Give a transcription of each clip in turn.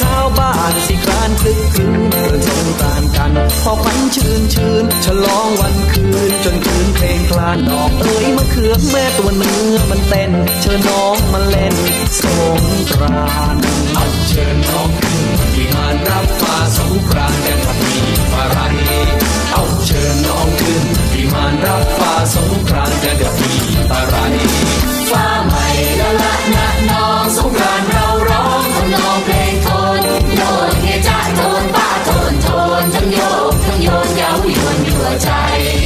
ชาวบ้านสิกรานคึกคืนเพื่อสงกรานกัน พอฝันชื่นชื่นฉลองวันคืน จนคืนเพลงคลานดอกเอ้ยมะเขือแม่ตัวเนื้อมันเต้น เชิญน้องมาเล่นสงกรานเอาเชิญน้องขึ้นที่หานรับฟ้า หัวใจ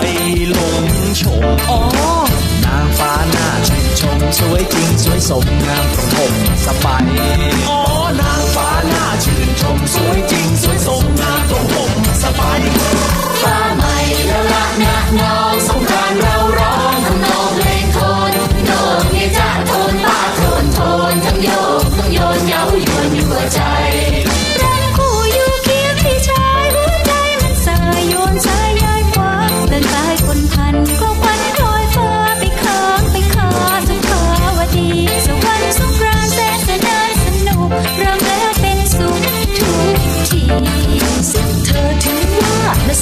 ไปลงชมอ๋อนางฟ้าหน้าชื่นชม สวยจริงสวยสมงามประทมสบายอ๋อนางฟ้าหน้าชื่นชม สวยจริงสวยสมงาม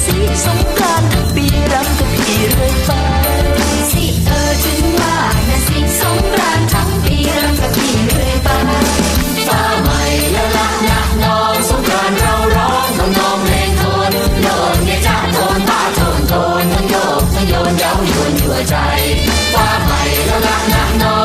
สีสงกรานทั้งปีรำกับพีเรื่อยไปสิเออถึงวานสิสงกรานทั้งปีรำกับพีเรื่อยไปฟ้าใหม่ละละนะน้องสงกรานเราร้องน้นองเพลงทนโยนเนี่ยจาโทนป้าทนทนทั้งโยกทั้งโยนเย้ายวนยั่วใจฟ้าใหม่ละละนะน้อง